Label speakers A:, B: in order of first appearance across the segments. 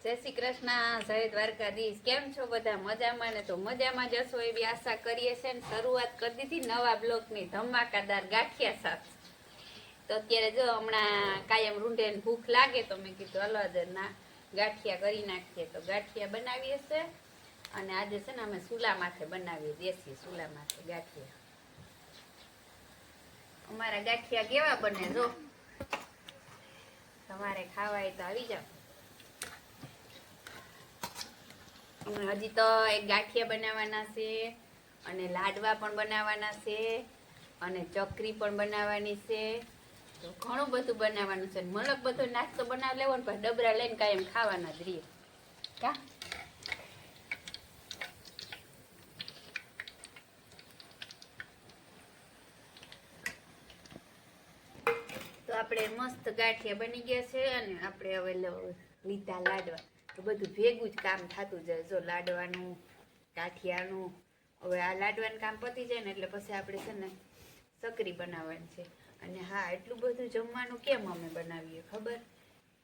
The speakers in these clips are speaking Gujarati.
A: જય શ્રી કૃષ્ણ, જય દ્વારકાધીશ. કેમ છો બધા? મજામાં ને તો મજામાં જશો એવી આશા કરીએ છે ને શરૂઆત કરી દીધી નવા બ્લોકની ધમાકાદાર ગાંઠિયા સાથે. તો અત્યારે જો હમણાં કાયમ રૂંઢે ભૂખ લાગે તો મેં કીધું હલો ના ગાંઠિયા કરી નાખીએ. તો ગાંઠિયા બનાવીએ છે અને આજે છે ને અમે સુલા માથે બનાવીએ, દેશી સુલા માથે ગાંઠિયા. અમારા ગાંઠિયા કેવા બને જો? તમારે ખાવા તો આવી જાઓ અમે હજી તો એક ગાંઠિયા બનાવવાના છે અને લાડવા પણ બનાવવાના છે અને ચકરી પણ બનાવવાની છે. તો ઘણું બધું બનાવવાનું છે. મલક બધો નાસ્તો બનાવી લેવો ને ડબરા લઈને કાયમ ખાવાના જ રહીએ. કા? તો આપણે મસ્ત ગાંઠિયા બની ગયા છે અને આપણે હવે લીધા લાડવા. તો બધું ભેગું જ કામ થતું જાય. જો લાડવાનું કાઠિયાનું હવે આ લાડવાનું કામ પતી જાય ને એટલે પછી આપણે છે ને સકરી બનાવવાની છે. અને હા, એટલું બધું જમવાનું કેમ અમે બનાવીએ ખબર?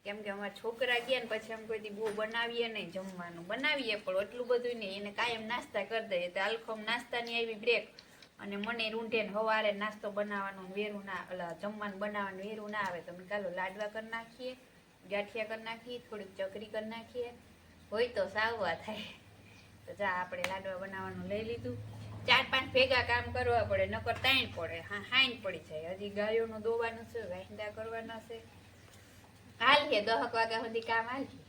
A: કેમ કે અમારા છોકરા ગયા ને પછી અમે કોઈ બહુ બનાવીએ નહીં જમવાનું. બનાવીએ પણ એટલું બધું નહીં. એને કાયમ નાસ્તા કરી દઈએ. તો આલખમ નાસ્તાની આવી બ્રેક અને મને રૂંઢે ને હવારે નાસ્તો બનાવવાનો વેરું ના, ઓલા જમવાનું બનાવવાનું વેરું ના આવે તો અમે ચાલો લાડવા કરી નાખીએ. ગાંઠિયા કરી નાખીએ, થોડીક ચકરી કરી નાખીએ. હોય તો સાવવા થાય. તો જા, આપણે લાડવા બનાવવાનું લઈ લીધું. ચાર પાંચ ભેગા કામ કરવા પડે, નકર તાણ પડે. હા, હાઈન પડી જાય. હજી ગાયોનું દોવાનું છે વાહિંદા કરવાના છે. હાલીએ, દહક વાગ્યા સુધી કામ હાલીએ.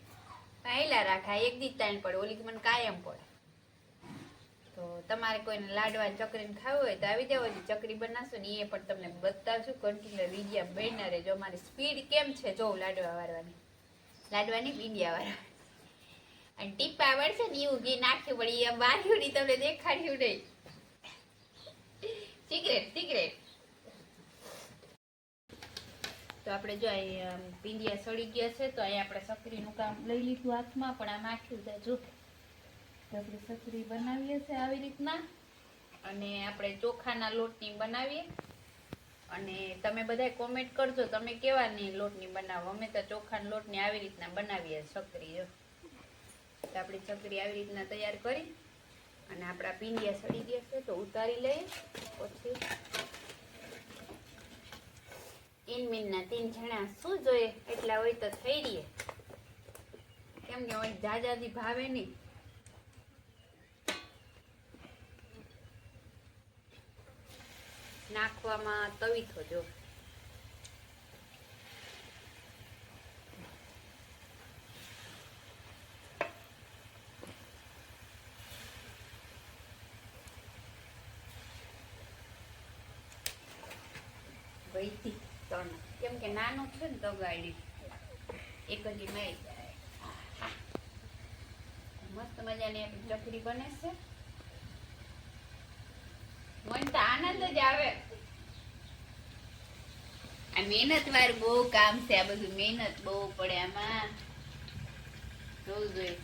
A: હાઈલા રાખા એક દી તાણ પડે. ઓલી મને કાયમ પડે. તો તમારે કોઈને લાડવા ચકરીને ખાવું હોય તો આવી જાવ હજી ચકરી બનાવશો ને એ પણ તમને બતાવશું. કન્ટિન્યુ વિડીયા બન્યા રહેજો. અમારી સ્પીડ કેમ છે? જો લાડવા વાળવાની. લાડવાની વિડીયા વાળા. અને ટીપ આવડશે ને એવું ઘી નાખ્યું પડી એ માર્યું નહીં તમને દેખાડ્યું નહીં. સિગરેટ સિગરેટ તો આપણે જો અહીં પીંડિયા સડી ગયા છે, તો અહીં આપણે સકરીનું કામ લઈ લીધું હાથમાં, પણ આ નાખ્યું છે, જો. આપણે સકરી બનાવીએ છે આવી રીતના. અને આપણે ચોખાના લોટની બનાવીએ. અને તમે બધા કોમેન્ટ કરજો, તમે કેવાની લોટની બનાવો? અમે તો ચોખાના લોટની આવી રીતના બનાવીએ સકરી તો આપણી ચકરી આવી રીતના તૈયાર કરી અને આપણા પીંડિયા સડી ગયા છે તો ઉતારી લઈએ. પછી તીન મીનના તીન જણા શું જોઈએ? એટલા હોય તો થઈ રહીએ. કેમ કે હોય જાજાથી ભાવે નહીં. નાખવામાં તવી થજો. વહીથી ત્રણ. કેમ કે નાનું છે ને તો ગાડી એક જ જાય. મસ્ત મજાની આપણી બને છે. મને તો આનંદ જ આવે. મહેનત વાળું બહુ કામ છે, આ બધું મહેનત બહુ પડે આમાં. જોવું જોઈએ.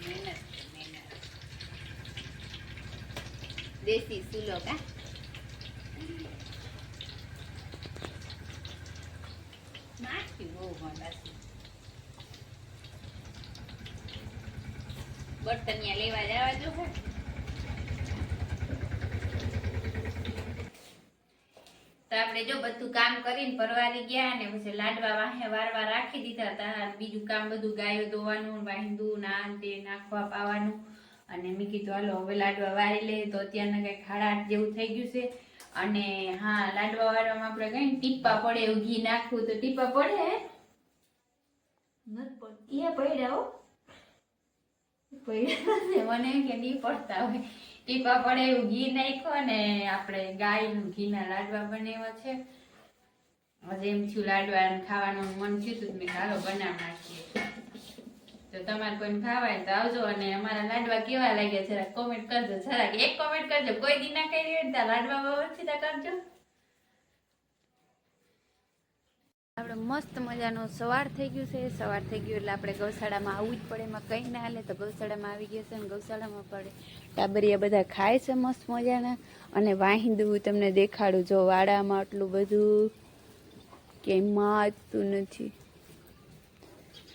A: મહેનત દેશી સુલો કા નાખી બહુ મોંઘા બર્તનિયા લેવા જવા જો તો આપણે જો બધું કામ કરીને પરવારી ગયા અને પછી લાડવા વાહે વારવા રાખી દીધા હતા. બીજું કામ બધું ગાયો ધોવાનું વાહિંદું ના તે નાખવા પાવાનું. અને મેં કીધું હાલો હવે લાડવા વારી લઈએ. તો અત્યારના કઈ ખાડા જેવું થઈ ગયું છે. અને હા લાડવા વાળવામાં આપણે કઈ ટીપા પડે એવું ઘી નાખવું તો ટીપા પડે નથી એ પડ્યા હો. પડ્યા મને કે નહીં પડતા હોય. ટીપા પડે એવું ઘી નાખ્યો ને આપણે ગાયનું ઘીના લાડવા બનાવ્યા છે. હજી એમ થયું લાડવા ખાવાનું મન થયું હતું મેં હાલો, બનાવી નાખીએ. તો તમારે કોઈને ખાવાય તો આવજો અને અમારા લાડવા કેવા લાગ્યા, જરાક કોમેન્ટ કરજો, જરાક એક કોમેન્ટ કરજો. કોઈ દી ના કરી હોય લાડવા વ્યવસ્થિત કરજો. મસ્ત મજાનો સવાર થઈ ગયું છે. સવાર થઈ ગયું એટલે આપણે ગૌશાળામાં આવવું જ પડે. એમાં કંઈ ના હાલે તો ગૌશાળામાં આવી ગયા છે અને ગૌશાળામાં પડે ટાબરિયા બધા ખાય છે મસ્ત મજાના. અને વાહિંદુ તમને દેખાડું જો વાડામાં આટલું બધું ક્યાંય માતું નથી.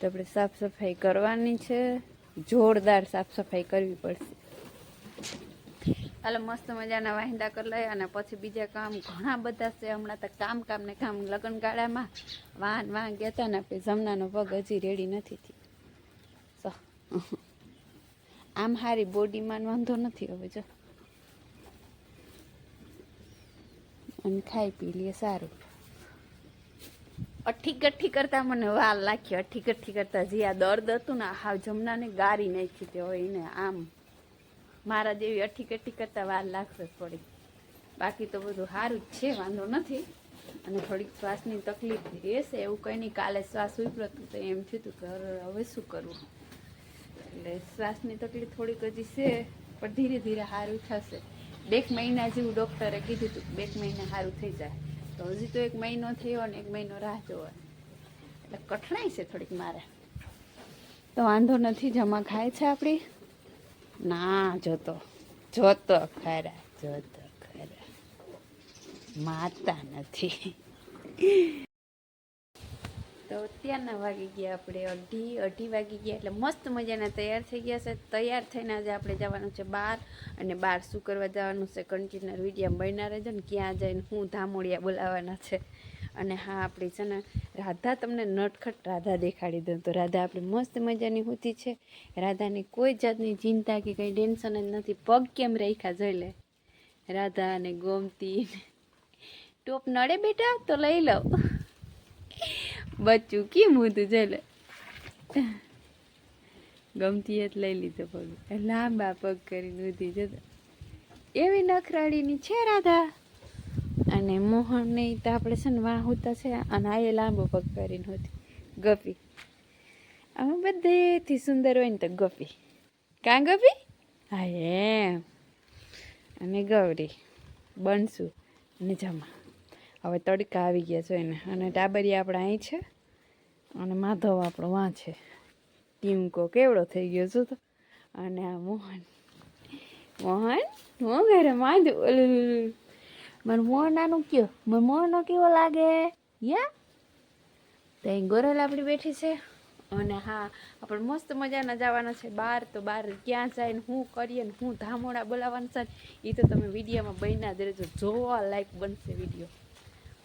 A: તો આપણે સાફ સફાઈ કરવાની છે. જોરદાર સાફ સફાઈ કરવી પડશે. હાલો, મસ્ત મજાના વાહિંદા કરી લઈએ અને પછી બીજા કામ ઘણા બધા છે. હમણાં તો કામ કામ ને કામ લગ્ન ગાળામાં વાહન વાહન ગયા હતા ને આપણે જમનાનો પગ હજી રેડી નથી સો. આમ હારી બોડીમાં વાંધો નથી હવે જો. અને ખાઈ પી લઈએ સારું. અઠ્ઠી ગઠ્ઠી કરતા મને વાલ લાગી અઠ્ઠી ગઠ્ઠી કરતા જે આ દર્દ હતું ને, હાવ જમનાને ગારી નાખી તે હોય એને આમ મારા જેવી અઠ્ઠી કરતાં વાર લાગશે થોડી બાકી તો બધું સારું જ છે, વાંધો નથી. અને થોડીક શ્વાસની તકલીફ રહેશે, એવું કંઈ નહીં. કાલે શ્વાસ ઉભરો તો એમ થયું કે હવે શું કરવું? એટલે શ્વાસની તકલીફ થોડીક હજી છે, પણ ધીરે ધીરે સારું થશે. બે મહિના જેવું ડૉક્ટરે કીધું હતું બે મહિના સારું થઈ જાય. તો હજી તો એક મહિનો થયો ને એક મહિનો રાહ જોવા. એટલે કઠણાઈ છે થોડીક મારે. તો વાંધો નથી, જમા ખાય છે આપણી? ના, જોતો. જોતો ખરા જોતો ખરા. માતા નથી. તો અત્યારના વાગી ગયા આપણે અઢી અઢી વાગી ગયા એટલે મસ્ત મજાના તૈયાર થઈ ગયા છે. તૈયાર થઈને આજે આપણે જવાનું છે બહાર અને બહાર શું કરવા જવાનું છે કન્ટેનર વિડીયા બન્યા રહેજો ને ક્યાં જઈને હું ધામોડિયા બોલાવવાના છે. અને હા, આપણી છે ને, રાધા તમને નટખટ રાધા દેખાડી દઉં. તો રાધા આપણી મસ્ત મજાની હોતી છે. રાધાની કોઈ જાતની ચિંતા કે કંઈ ટેન્શન જ નથી. પગ કેમ રાખ્યા જોઈ લે. રાધા અને ગોમતી ટોપ નડે બેટા, તો લઈ લઉં. બચ્ચું કેમ હતું જોઈ લે. ગમતી જ લઈ લીધો પગ. લાંબા પગ કરીને ઉધી જતો. એવી નખરાડીની છે રાધા? અને મોહનને તો આપણે છે ને વાહુતા છે અને આ એ લાંબો પગ કરીને હોતી. ગપી અમે બધેથી સુંદર હોય ને તો ગપી કાં ગપી હા, એમ. અને ગૌરી. બનશું અને જમા. હવે તડકા આવી ગયા છે એને. અને ટાબરી આપણે અહીં છે. અને માધવ આપણો વાં છે. ટીમકો કેવડો થઈ ગયો છું તો. અને આ મોહન. મોહન? હું ઘરે ઓલું મને મોહનાનું કયો? મને મોહનો કેવો લાગે? યા? તો અહીં આપણી બેઠી છે. અને હા, આપણે મસ્ત મજાના જવાના છે. બહાર તો બહાર ક્યાં જાય ને શું કરીએ ને હું ધામોડા બોલાવવાનું છે. એ તો તમે વિડીયોમાં બન્યા જ રહેજો. જોવા લાયક બનશે વીડિયો.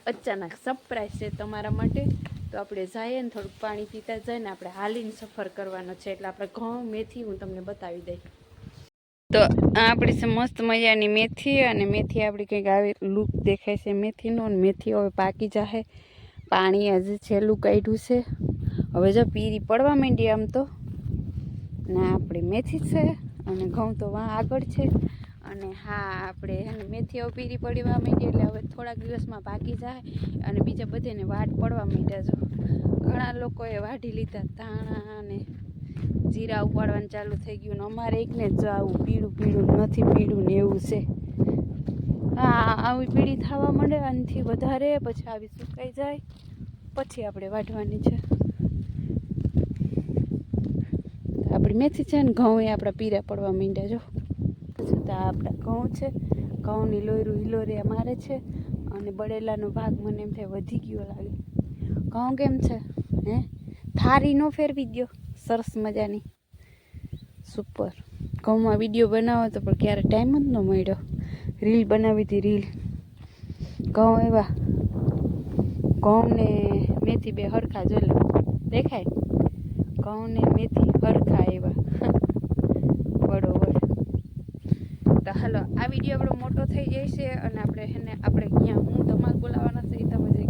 A: અચાનક સરપ્રાઈઝ છે તમારા માટે. તો આપણે જઈએ ને થોડુંક પાણી પીતા જઈને આપણે હાલીને સફર કરવાનો છે. એટલે આપણે ઘઉં, મેથી હું તમને બતાવી દઈ. તો આપણી છે મસ્ત મજાની મેથી અને મેથી આપણી કંઈક આવી લુક દેખાય છે મેથીનો અને મેથી હવે પાકી જાહે. પાણી હજી છેલ્લું કાઢ્યું છે. હવે જો પીરી પડવા માંડી આમ તો. ને આપણી મેથી છે અને ઘઉં તો વાં આગળ છે. અને હા, આપણે હે ને મેથી હવે પીરી પડવા માંડી એટલે હવે થોડાક દિવસમાં પાકી જાય અને બીજા બધાને વાટ પડવા માંડ્યા જો. ઘણા લોકોએ વાઢી લીધા ધાણા અને જીરા ઉપાડવાનું ચાલુ થઈ ગયું ને અમારે એકને જ આવું પીળું પીળું નથી પીળું ને એવું છે. હા આવી પીળી થવા માંડે આનાથી વધારે પછી આવી સુકાઈ જાય. પછી આપણે વાઢવાની છે. આપણી મેથી છે ને ઘઉં એ આપણા પીરા પડવા માંડ્યા જો. પછી તો આ આપણા ઘઉં છે. ઘઉંની લોયરું હિલોરિયા મારે છે અને બળેલાનો ભાગ મને એમ થાય વધી ગયો લાગે. ઘઉં કેમ છે? હે? થારી નો ફેરવી દ્યો. સરસ મજાની. સુપર ઘઉંમાં વીડિયો બનાવો તો પણ ક્યારે ટાઈમ જ ન મળ્યો. રીલ બનાવી હતી રીલ ઘઉં એવા. ઘઉં ને મેથી બે હરખા જોઈ લો. દેખાય? ઘઉં ને મેથી હરખા એવા. બરોબર. તો હાલો, આ વીડિયો આપણો મોટો થઈ જાય છે અને આપણે એને આપણે ક્યાં હું તમારે બોલાવવાના છે, એ તમે જે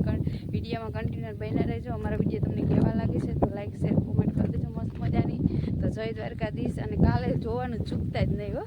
A: વિડીયોમાં કન્ટિન્યુ બન્યા રહેજો. અમારા વીડિયો તમને કેવા લાગે છે તો લાઈક શેર કોમેન્ટ કરી દેજો મસ્ત મજાની. તો જય દ્વારકાધીશ અને કાલે જોવાનું ચૂકતા જ નહીં હો.